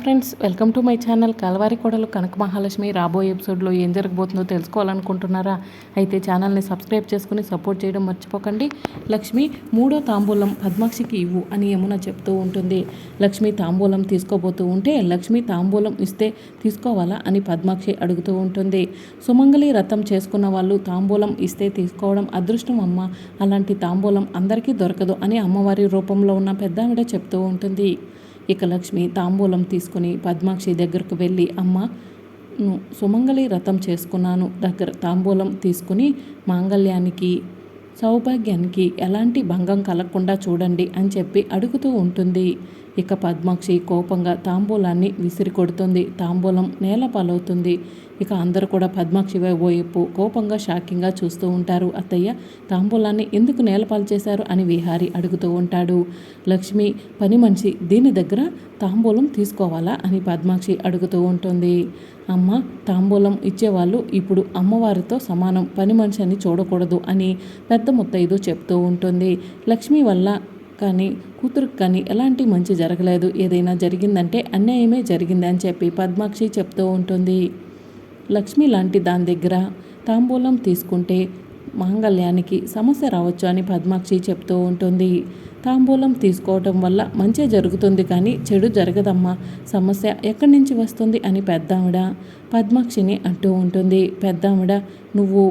Friends welcome to my channel Kalavari Kodalu Kanaka Mahalakshmi. రాబోయే ఎపిసోడ్లో ఏం జరగబోతుందో తెలుసుకోవాలనుకుంటున్నారా? అయితే ఛానల్ని సబ్స్క్రైబ్ చేసుకుని సపోర్ట్ చేయడం మర్చిపోకండి. లక్ష్మి మూడో తాంబూలం పద్మాక్షికి ఇవ్వు అని యమున చెప్తూ ఉంటుంది. లక్ష్మి తాంబూలం తీసుకోబోతూ ఉంటే లక్ష్మి తాంబూలం ఇస్తే తీసుకోవాలా అని పద్మాక్షి అడుగుతూ ఉంటుంది. సుమంగళి రథం చేసుకున్న వాళ్ళు తాంబూలం ఇస్తే తీసుకోవడం అదృష్టం అమ్మ. అలాంటి తాంబూలం అందరికీ దొరకదు అని అమ్మవారి రూపంలో ఉన్న పెద్దావిడ చెప్తూ ఉంటుంది. ఇక లక్ష్మి తాంబూలం తీసుకుని పద్మాక్షి దగ్గరకు వెళ్ళి అమ్మ సుమంగళి రథం చేసుకున్నాను. దగ్గర తాంబూలం తీసుకుని మాంగళ్యానికి సౌభాగ్యానికి ఎలాంటి భంగం కలగకుండా చూడండి అని చెప్పి అడుగుతూ ఉంటుంది. ఇక పద్మాక్షి కోపంగా తాంబూలాన్ని విసిరి కొడుతుంది తాంబూలం నేల పాలవుతుంది. ఇక అందరూ కూడా పద్మాక్షి వైపు కోపంగా షాకింగ్గా చూస్తూ ఉంటారు. అత్తయ్య తాంబూలాన్ని ఎందుకు నేలపాలు చేశారు అని విహారి అడుగుతూ ఉంటాడు. లక్ష్మి పని మనిషి దీని దగ్గర తాంబూలం తీసుకోవాలా అని పద్మాక్షి అడుగుతూ ఉంటుంది. అమ్మ తాంబూలం ఇచ్చేవాళ్ళు ఇప్పుడు అమ్మవారితో సమానం పని మనిషి అని చూడకూడదు అని పెద్ద ముత్తైదు చెప్తూ ఉంటుంది. లక్ష్మి వల్ల కానీ కూతురుకు కానీ ఎలాంటి మంచి జరగలేదు. ఏదైనా జరిగిందంటే అన్యాయమే జరిగింది అని చెప్పి పద్మాక్షి చెప్తూ ఉంటుంది. లక్ష్మి లాంటి దాని దగ్గర తాంబూలం తీసుకుంటే మాంగళ్యానికి సమస్య రావచ్చు అని పద్మాక్షి చెప్తూ ఉంటుంది. తాంబూలం తీసుకోవటం వల్ల మంచి జరుగుతుంది కానీ చెడు జరగదమ్మా. సమస్య ఎక్కడి నుంచి వస్తుంది అని పెద్దావిడ పద్మాక్షిని అంటూ ఉంటుంది. పెద్దావిడ నువ్వు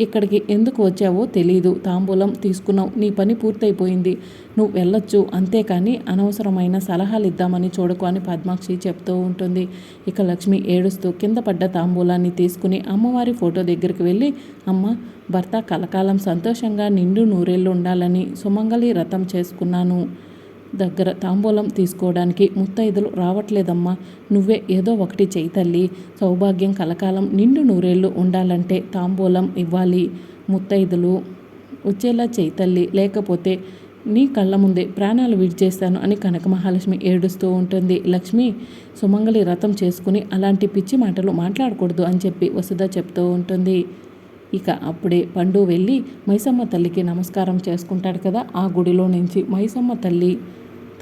ఇక్కడికి ఎందుకు వచ్చావో తెలీదు. తాంబూలం తీసుకున్నావు. నీ పని పూర్తయిపోయింది. నువ్వు వెళ్ళొచ్చు. అంతేకాని అనవసరమైన సలహాలు ఇద్దామని చూడకు అని పద్మాక్షి చెప్తూ ఉంటుంది. ఇక లక్ష్మి ఏడుస్తూ కింద పడ్డ తాంబూలాన్ని తీసుకుని అమ్మవారి ఫోటో దగ్గరికి వెళ్ళి అమ్మ భర్త కలకాలం సంతోషంగా నిండు నూరేళ్ళు ఉండాలని సుమంగళి రథం చేసుకున్నాను. దగ్గర తాంబూలం తీసుకోవడానికి ముత్తైదులు రావట్లేదమ్మా. నువ్వే ఏదో ఒకటి చేయి తల్లి. సౌభాగ్యం కలకాలం నిండు నూరేళ్ళు ఉండాలంటే తాంబూలం ఇవ్వాలి ముత్తైదులు. వచ్చేలా చేయి తల్లి. లేకపోతే నీ కళ్ళ ముందే ప్రాణాలు విడిచేస్తాను అని కనక మహాలక్ష్మి ఏడుస్తూ ఉంటుంది. లక్ష్మి సుమంగళి రథం చేసుకుని అలాంటి పిచ్చి మాటలు మాట్లాడకూడదు అని చెప్పి వసుధ చెప్తూ ఉంటుంది. ఇక అప్పుడే పండు వెళ్ళి మైసమ్మ తల్లికి నమస్కారం చేసుకుంటాడు కదా ఆ గుడిలో నుంచి మైసమ్మ తల్లి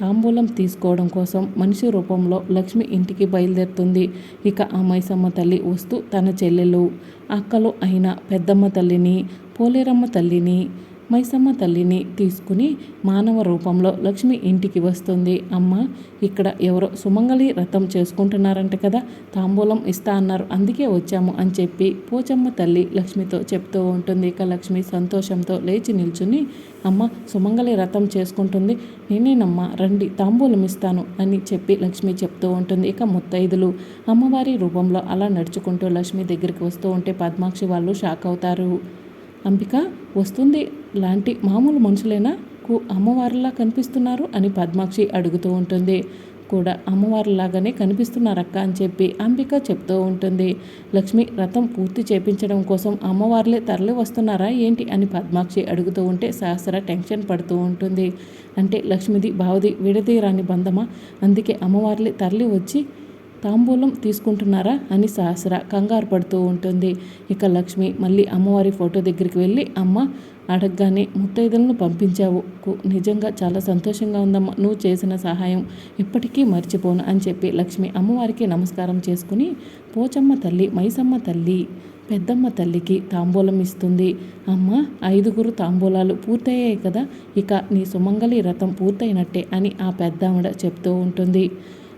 తాంబూలం తీసుకోవడం కోసం మనిషి రూపంలో లక్ష్మి ఇంటికి బయలుదేరుతుంది. ఇక ఆ మైసమ్మ తల్లి వస్తూ తన చెల్లెలు అక్కలు అయిన పెద్దమ్మ తల్లిని పోలేరమ్మ తల్లిని మైసమ్మ తల్లిని తీసుకుని మానవ రూపంలో లక్ష్మి ఇంటికి వస్తుంది. అమ్మ ఇక్కడ ఎవరో సుమంగళి రథం చేసుకుంటున్నారంట కదా తాంబూలం ఇస్తా అన్నారు. అందుకే వచ్చాము అని చెప్పి పోచమ్మ తల్లి లక్ష్మితో చెప్తూ ఉంటుంది. ఇక లక్ష్మి సంతోషంతో లేచి నిల్చుని అమ్మ సుమంగళి రథం చేసుకుంటుంది. నేనేనమ్మ రండి తాంబూలం ఇస్తాను అని చెప్పి లక్ష్మి చెప్తూ ఉంటుంది. ఇక ముత్తైదులు అమ్మవారి రూపంలో అలా నడుచుకుంటూ లక్ష్మి దగ్గరికి వస్తూ ఉంటే పద్మాక్షి వాళ్ళు షాక్ అవుతారు. అంబిక వస్తుంది లాంటి మామూలు మనుషులైనా అమ్మవారిలా కనిపిస్తున్నారు అని పద్మాక్షి అడుగుతూ ఉంటుంది. కూడా అమ్మవారిలాగానే కనిపిస్తున్నారక్క అని చెప్పి అంబిక చెప్తూ ఉంటుంది. లక్ష్మి రథం పూర్తి చేపించడం కోసం అమ్మవార్లే తరలి వస్తున్నారా ఏంటి అని పద్మాక్షి అడుగుతూ ఉంటే సహస్ర టెన్షన్ పడుతూ ఉంటుంది. అంటే లక్ష్మిది బావది విడదీరాని బంధమా? అందుకే అమ్మవార్లే తరలి వచ్చి తాంబూలం తీసుకుంటున్నారా అని సహస్ర కంగారు పడుతూ ఉంటుంది. ఇక లక్ష్మి మళ్ళీ అమ్మవారి ఫోటో దగ్గరికి వెళ్ళి అమ్మ అడగగానే ముత్తైదులను పంపించావు. నిజంగా చాలా సంతోషంగా ఉందమ్మా. నువ్వు చేసిన సహాయం ఇప్పటికీ మర్చిపోను అని చెప్పి లక్ష్మి అమ్మవారికి నమస్కారం చేసుకుని పోచమ్మ తల్లి మైసమ్మ తల్లి పెద్దమ్మ తల్లికి తాంబూలం ఇస్తుంది. అమ్మ ఐదుగురు తాంబూలాలు పూర్తయ్యాయి కదా ఇక నీ సుమంగళి రథం పూర్తయినట్టే అని ఆ పెద్దావిడ చెప్తూ ఉంటుంది.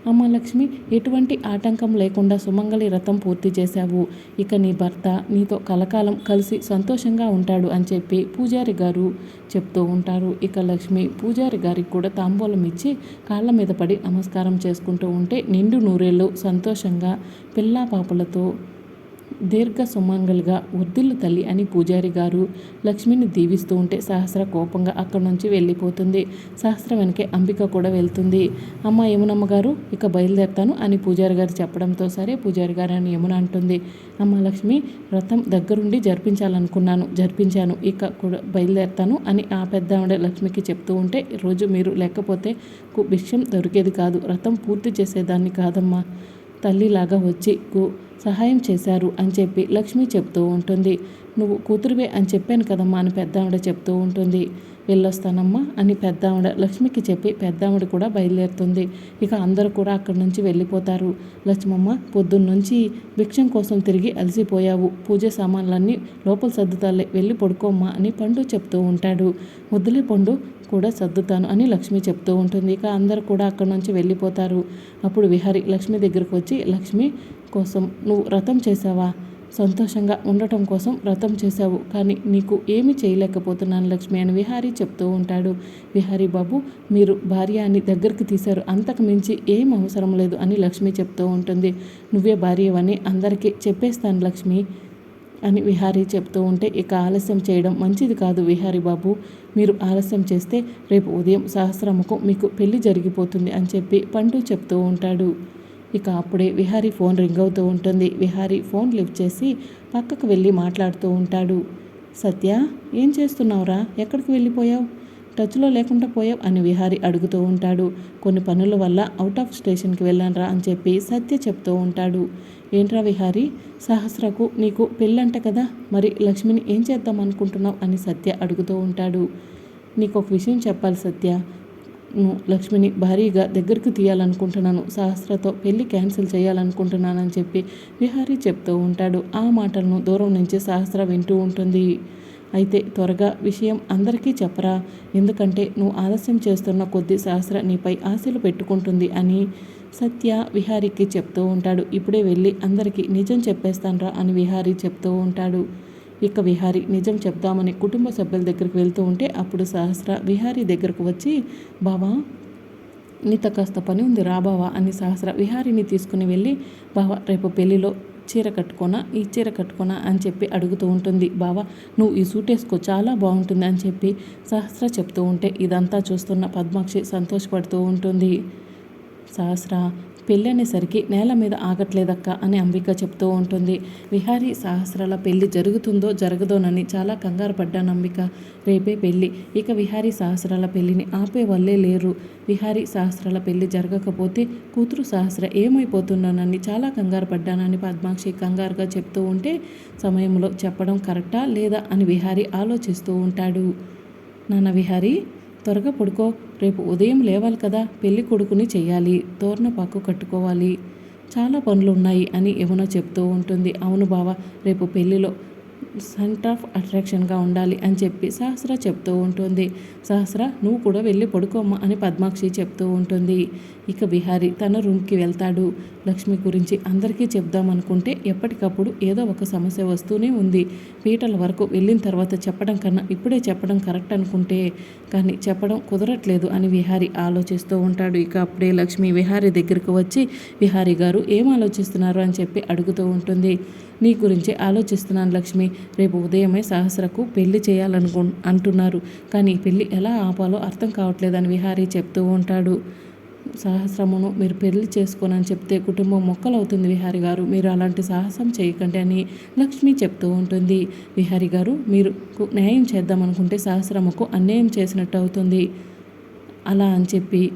అమ్మ లక్ష్మి ఎటువంటి ఆటంకం లేకుండా సుమంగళి రథం పూర్తి చేశావు. ఇక నీ భర్త నీతో కలకాలం కలిసి సంతోషంగా ఉంటాడు అని చెప్పి పూజారి గారు చెప్తూ ఉంటారు. ఇక లక్ష్మి పూజారి గారికి కూడా తాంబూలం ఇచ్చి కాళ్ళ మీద పడి నమస్కారం చేసుకుంటూ ఉంటే నిండు నూరేళ్ళు సంతోషంగా పిల్లా పాపలతో దీర్ఘ సుమంగల్గా వర్ధిల్లు తల్లి అని పూజారి గారు లక్ష్మిని దీవిస్తూ ఉంటే సహస్ర కోపంగా అక్కడి నుంచి వెళ్ళిపోతుంది. సహస్ర వెనకే అంబిక కూడా వెళ్తుంది. అమ్మ యమునమ్మ గారు ఇక బయలుదేరుతాను అని పూజారి గారు చెప్పడంతో సరే పూజారి గారు అని యమున అంటుంది. అమ్మ లక్ష్మి వ్రతం దగ్గరుండి జరిపించాలనుకున్నాను జరిపించాను ఇక కూడా బయలుదేరుతాను అని ఆ పెద్ద లక్ష్మికి చెప్తూ ఉంటే రోజు మీరు లేకపోతే విషయం దొరికేది కాదు వ్రతం పూర్తి చేసేదాన్ని కాదమ్మా. తల్లిలాగా వచ్చి సహాయం చేశారు అని చెప్పి లక్ష్మి చెప్తూ ఉంటుంది. నువ్వు కూతురువే అని చెప్పాను కదమ్మా అని పెద్దావిడ చెప్తూ ఉంటుంది. వెళ్ళొస్తానమ్మా అని పెద్దావిడ లక్ష్మికి చెప్పి పెద్దావిడ కూడా బయలుదేరుతుంది. ఇక అందరూ కూడా అక్కడి నుంచి వెళ్ళిపోతారు. లక్ష్మమ్మ పొద్దున్నుంచి భిక్షం కోసం తిరిగి అలసిపోయావు. పూజ సామాన్లన్నీ లోపల సర్దుతాలే వెళ్ళి పడుకోమ్మా అని పండు చెప్తూ ఉంటాడు. వద్దులే పండు కూడా సర్దుతాను అని లక్ష్మి చెప్తూ ఉంటుంది. ఇక అందరూ కూడా అక్కడి నుంచి వెళ్ళిపోతారు. అప్పుడు విహారి లక్ష్మి దగ్గరకు వచ్చి లక్ష్మి కోసం నువ్వు వ్రతం చేసావా? సంతోషంగా ఉండటం కోసం వ్రతం చేశావు. కానీ నీకు ఏమి చేయలేకపోతున్నాను లక్ష్మి అని విహారీ చెప్తూ ఉంటాడు. విహారీ బాబు మీరు భార్య అని దగ్గరికి తీశారు. అంతకు మించి ఏం అవసరం లేదు అని లక్ష్మి చెప్తూ ఉంటుంది. నువ్వే భార్యవని అందరికీ చెప్పేస్తాను లక్ష్మి అని విహారీ చెప్తూ ఉంటే ఇక ఆలస్యం చేయడం మంచిది కాదు విహారీ బాబు. మీరు ఆలస్యం చేస్తే రేపు ఉదయం సహస్రముకు మీకు పెళ్ళి జరిగిపోతుంది అని చెప్పి పండు చెప్తూ ఉంటాడు. ఇక అప్పుడే విహారీ ఫోన్ రింగ్ అవుతూ ఉంటుంది. విహారీ ఫోన్ లిఫ్ట్ చేసి పక్కకు వెళ్ళి మాట్లాడుతూ ఉంటాడు. సత్య ఏం చేస్తున్నావురా? ఎక్కడికి వెళ్ళిపోయావు? టచ్లో లేకుండా పోయావు అని విహారి అడుగుతూ ఉంటాడు. కొన్ని పనుల వల్ల అవుట్ ఆఫ్ స్టేషన్కి వెళ్ళానరా అని చెప్పి సత్య చెప్తూ ఉంటాడు. ఏంట్రా విహారి? సహస్రకు నీకు పెళ్ళంట కదా? మరి లక్ష్మిని ఏం చేద్దాం అనుకుంటున్నావు? అని సత్య అడుగుతూ ఉంటాడు. నీకు ఒక విషయం చెప్పాలి సత్య. లక్ష్మిని భారీగా దగ్గరికి తీయాలనుకుంటున్నాను. సహస్రతో పెళ్ళి క్యాన్సిల్ చేయాలనుకుంటున్నానని చెప్పి విహారీ చెప్తూ ఉంటాడు. ఆ మాటలను దూరం నుంచి సహస్ర వింటూ ఉంటుంది. అయితే త్వరగా విషయం అందరికీ చెప్పరా? ఎందుకంటే నువ్వు ఆలస్యం చేస్తున్న కొద్ది సహస్ర నీపై ఆశలు పెట్టుకుంటుంది అని సత్య విహారీకి చెప్తూ ఉంటాడు. ఇప్పుడే వెళ్ళి అందరికీ నిజం చెప్పేస్తానరా అని విహారీ చెప్తూ ఉంటాడు. ఇక విహారి నిజం చెప్దామని కుటుంబ సభ్యుల దగ్గరికి వెళ్తూ ఉంటే అప్పుడు సహస్ర విహారీ దగ్గరకు వచ్చి బావా నీతో కాస్త పని ఉంది రాబావా అని సహస్ర విహారిని తీసుకుని వెళ్ళి బావా రేపు పెళ్ళిలో చీర కట్టుకోనా? ఈ చీర కట్టుకోనా? అని చెప్పి అడుగుతూ ఉంటుంది. బావా నువ్వు ఈ సూట్ వేసుకో చాలా బాగుంటుంది అని చెప్పి సహస్ర చెప్తూ ఉంటే ఇదంతా చూస్తున్న పద్మాక్షి సంతోషపడుతూ ఉంటుంది. సహస్ర పెళ్ళనేసరికి నేల మీద ఆగట్లేదక్క అని అంబిక చెప్తూ ఉంటుంది. విహారీ సహస్రాల పెళ్ళి జరుగుతుందో జరగదోనని చాలా కంగారు పడ్డాను అంబిక. రేపే పెళ్ళి ఇక విహారీ సహస్రాల పెళ్ళిని ఆపే వల్లే లేరు. విహారీ సహస్రాల పెళ్ళి జరగకపోతే కూతురు సహస్ర ఏమైపోతున్నానని చాలా కంగారు పడ్డానని పద్మాక్షి కంగారుగా చెప్తూ ఉంటే సమయంలో చెప్పడం కరెక్టా లేదా అని విహారీ ఆలోచిస్తూ ఉంటాడు. నాన్న విహారీ? త్వరగా పడుకో. రేపు ఉదయం లేవాలి కదా పెళ్ళి కొడుకుని చెయ్యాలి తోరణపాకు కట్టుకోవాలి. చాలా పనులు ఉన్నాయి అని ఏమైనా చెప్తూ ఉంటుంది. అవును బావ రేపు పెళ్ళిలో సెంటర్ ఆఫ్ అట్రాక్షన్గా ఉండాలి అని చెప్పి సహస్ర చెప్తూ ఉంటుంది. సహస్ర నువ్వు కూడా వెళ్ళి పడుకోమ్మా అని పద్మాక్షి చెప్తూ ఉంటుంది. ఇక విహారి తన రూమ్కి వెళ్తాడు. లక్ష్మి గురించి అందరికీ చెప్దామనుకుంటే ఎప్పటికప్పుడు ఏదో ఒక సమస్య వస్తూనే ఉంది. పీటల వరకు వెళ్ళిన తర్వాత చెప్పడం కన్నా ఇప్పుడే చెప్పడం కరెక్ట్ అనుకుంటే కానీ చెప్పడం కుదరట్లేదు అని విహారి ఆలోచిస్తూ ఉంటాడు. ఇక అప్పుడే లక్ష్మి విహారి దగ్గరకు వచ్చి విహారి గారు ఏం ఆలోచిస్తున్నారు? అని చెప్పి అడుగుతూ ఉంటుంది. నీ గురించి ఆలోచిస్తున్నాను లక్ష్మి. రేపు ఉదయమే సహస్రకు పెళ్ళి చేయాలనుకు అంటున్నారు. కానీ పెళ్ళి ఎలా ఆపాలో అర్థం కావట్లేదని విహారీ చెప్తూ ఉంటాడు. సహస్రమును మీరు పెళ్ళి చేసుకోనని చెప్తే కుటుంబం మొక్కలవుతుంది విహారి గారు. మీరు అలాంటి సాహసం చేయకండి అని లక్ష్మి చెప్తూ ఉంటుంది. విహారి గారు మీరు న్యాయం చేద్దామనుకుంటే సహస్రముకు అన్యాయం చేసినట్టు అవుతుంది. అలా అని చెప్పి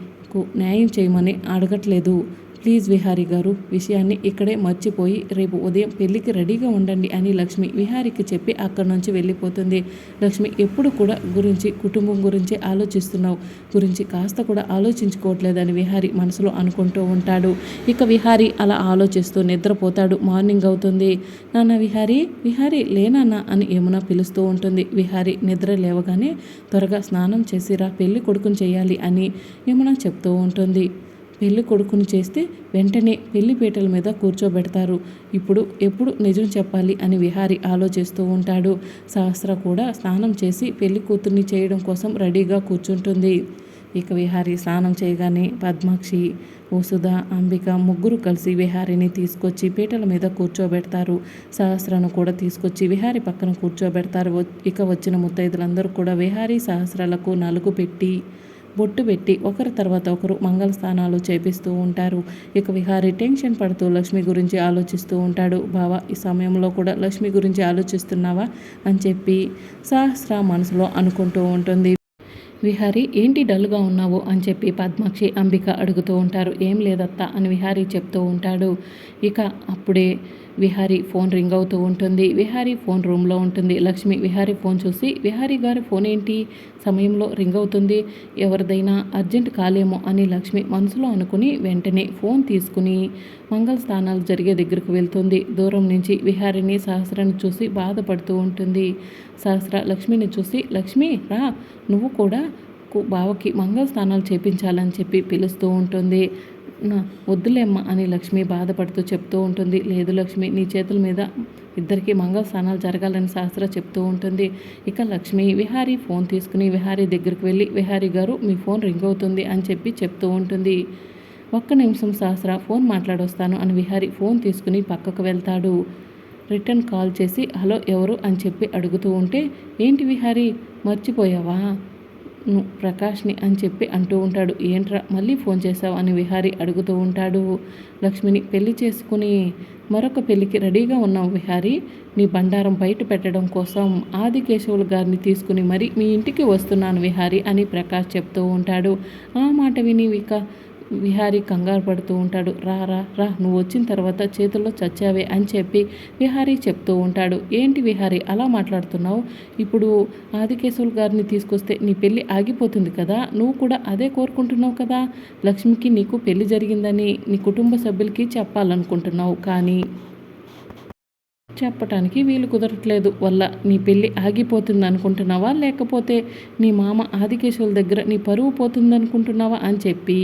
న్యాయం చేయమని అడగట్లేదు. ప్లీజ్ విహారీ గారు విషయాన్ని ఇక్కడే మర్చిపోయి రేపు ఉదయం పెళ్ళికి రెడీగా ఉండండి అని లక్ష్మి విహారికి చెప్పి అక్కడి నుంచి వెళ్ళిపోతుంది. లక్ష్మి ఎప్పుడు కూడా గురించి కుటుంబం గురించి ఆలోచిస్తున్నావు. గురించి కాస్త కూడా ఆలోచించుకోవట్లేదని విహారి మనసులో అనుకుంటూ ఉంటాడు. ఇక విహారి అలా ఆలోచిస్తూ నిద్రపోతాడు. మార్నింగ్ అవుతుంది. నాన్న విహారి విహారి లేనన్నా అని ఏమునా పిలుస్తూ ఉంటుంది. విహారి నిద్ర లేవగానే త్వరగా స్నానం చేసిరా పెళ్ళి కొడుకుని చేయాలి అని ఏమైనా చెప్తూ ఉంటుంది. పెళ్ళి కొడుకుని చేస్తే వెంటనే పెళ్ళిపీటల మీద కూర్చోబెడతారు. ఇప్పుడు ఎప్పుడు నిజం చెప్పాలి అని విహారి ఆలోచిస్తూ ఉంటాడు. సహస్ర కూడా స్నానం చేసి పెళ్ళి కూతుర్ని చేయడం కోసం రెడీగా కూర్చుంటుంది. ఇక విహారి స్నానం చేయగానే పద్మాక్షి వసుధ అంబిక ముగ్గురు కలిసి విహారిని తీసుకొచ్చి పీటల మీద కూర్చోబెడతారు. సహస్రను కూడా తీసుకొచ్చి విహారి పక్కన కూర్చోబెడతారు. ఇక వచ్చిన ముత్తైదులందరూ కూడా విహారీ సహస్రాలకు నలుగు పెట్టి బొట్టు పెట్టి ఒకరి తర్వాత ఒకరు మంగళ స్థానాలు చేపిస్తూ ఉంటారు. ఇక విహారి టెన్షన్ పడుతూ లక్ష్మి గురించి ఆలోచిస్తూ ఉంటాడు. బావా ఈ సమయంలో కూడా లక్ష్మి గురించి ఆలోచిస్తున్నావా? అని చెప్పి సహస్ర మనసులో అనుకుంటూ ఉంటుంది. విహారి ఏంటి డల్గా ఉన్నావు? అని చెప్పి పద్మాక్షి అంబిక అడుగుతూ ఉంటారు. ఏం లేదత్తా అని విహారీ చెప్తూ ఉంటాడు. ఇక అప్పుడే విహారీ ఫోన్ రింగ్ అవుతూ ఉంటుంది. విహారీ ఫోన్ రూమ్లో ఉంటుంది. లక్ష్మి విహారీ ఫోన్ చూసి విహారీ గారి ఫోన్ ఏంటి? సమయంలో రింగ్ అవుతుంది. ఎవరిదైనా అర్జెంట్ కాలేమో అని లక్ష్మి మనసులో అనుకుని వెంటనే ఫోన్ తీసుకుని మంగళ స్థానాలు జరిగే దగ్గరకు వెళ్తుంది. దూరం నుంచి విహారిని సహస్రాన్ని చూసి బాధపడుతూ ఉంటుంది. సహస్ర లక్ష్మిని చూసి లక్ష్మి రా. నువ్వు కూడా కు- బావకి మంగళ స్నానాలు చేపించాలని చెప్పి పిలుస్తూ ఉంటుంది. వద్దులేమ్మ అని లక్ష్మి బాధపడుతూ చెప్తూ ఉంటుంది. లేదు లక్ష్మి నీ చేతుల మీద ఇద్దరికి మంగళ స్నానాలు జరగాలని శాస్త్ర చెప్తూ ఉంటుంది. ఇక లక్ష్మి విహారీ ఫోన్ తీసుకుని విహారీ దగ్గరికి వెళ్ళి విహారీ గారు మీ ఫోన్ రింగ్ అవుతుంది అని చెప్పి చెప్తూ ఉంటుంది. ఒక్క నిమిషం శాస్త్ర ఫోన్ మాట్లాడొస్తాను అని విహారీ ఫోన్ తీసుకుని పక్కకు వెళ్తాడు. రిటర్న్ కాల్ చేసి హలో ఎవరు అని చెప్పి అడుగుతూ ఉంటే ఏంటి విహారీ మర్చిపోయావా? ప్రకాష్ని అని చెప్పి అంటూ ఉంటాడు. ఏంట్రా మళ్ళీ ఫోన్ చేశావు? అని విహారి అడుగుతూ ఉంటాడు. లక్ష్మిని పెళ్ళి చేసుకుని మరొక పెళ్ళికి రెడీగా ఉన్నావు విహారి. నీ బండారం బయట పెట్టడం కోసం ఆది కేశవులు గారిని తీసుకుని మరి మీ ఇంటికి వస్తున్నాను విహారి అని ప్రకాష్ చెప్తూ ఉంటాడు. ఆ మాట విని విక విహారి కంగారు పడుతూ ఉంటాడు. రా రా రా నువ్వు వచ్చిన తర్వాత చేతుల్లో చచ్చావే అని చెప్పి విహారీ చెప్తూ ఉంటాడు. ఏంటి విహారీ అలా మాట్లాడుతున్నావు? ఇప్పుడు ఆదికేశవులు గారిని తీసుకొస్తే నీ పెళ్ళి ఆగిపోతుంది కదా? నువ్వు కూడా అదే కోరుకుంటున్నావు కదా? లక్ష్మికి నీకు పెళ్ళి జరిగిందని నీ కుటుంబ సభ్యులకి చెప్పాలనుకుంటున్నావు కానీ చెప్పటానికి వీలు కుదరట్లేదు. వల్ల నీ పెళ్ళి ఆగిపోతుంది అనుకుంటున్నావా? లేకపోతే నీ మామ ఆదికేశవుల దగ్గర నీ పరువు పోతుంది అనుకుంటున్నావా అని చెప్పి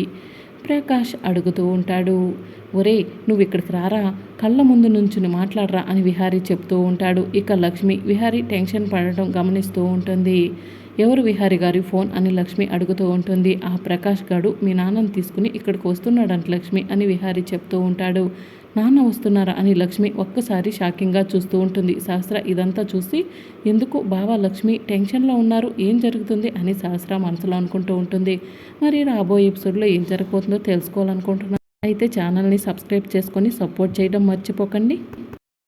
ప్రకాష్ అడుగుతూ ఉంటాడు ఒరే నువ్వు ఇక్కడికి రారా? కళ్ళ ముందు నుంచుని మాట్లాడరా? అని విహారీ చెప్తూ ఉంటాడు. ఇక లక్ష్మి విహారీ టెన్షన్ పడటం గమనిస్తూ ఉంటుంది. ఎవరు విహారి గారి ఫోన్? అని లక్ష్మి అడుగుతూ ఉంటుంది. ఆ ప్రకాష్ గాడు మీ నాన్నని తీసుకుని ఇక్కడికి వస్తున్నాడంట లక్ష్మి అని విహారీ చెప్తూ ఉంటాడు. నాన్న వస్తున్నారా అని లక్ష్మి ఒక్కసారి షాకింగ్గా చూస్తూ ఉంటుంది. సహస్ర ఇదంతా చూసి ఎందుకు బావా లక్ష్మి టెన్షన్లో ఉన్నారు? ఏం జరుగుతుంది? అని సహస్ర మనసులో అనుకుంటూ ఉంటుంది. మరి రాబోయే ఎపిసోడ్లో ఏం జరగబోతుందో తెలుసుకోవాలనుకుంటున్నాను అయితే ఛానల్ని సబ్స్క్రైబ్ చేసుకొని సపోర్ట్ చేయడం మర్చిపోకండి.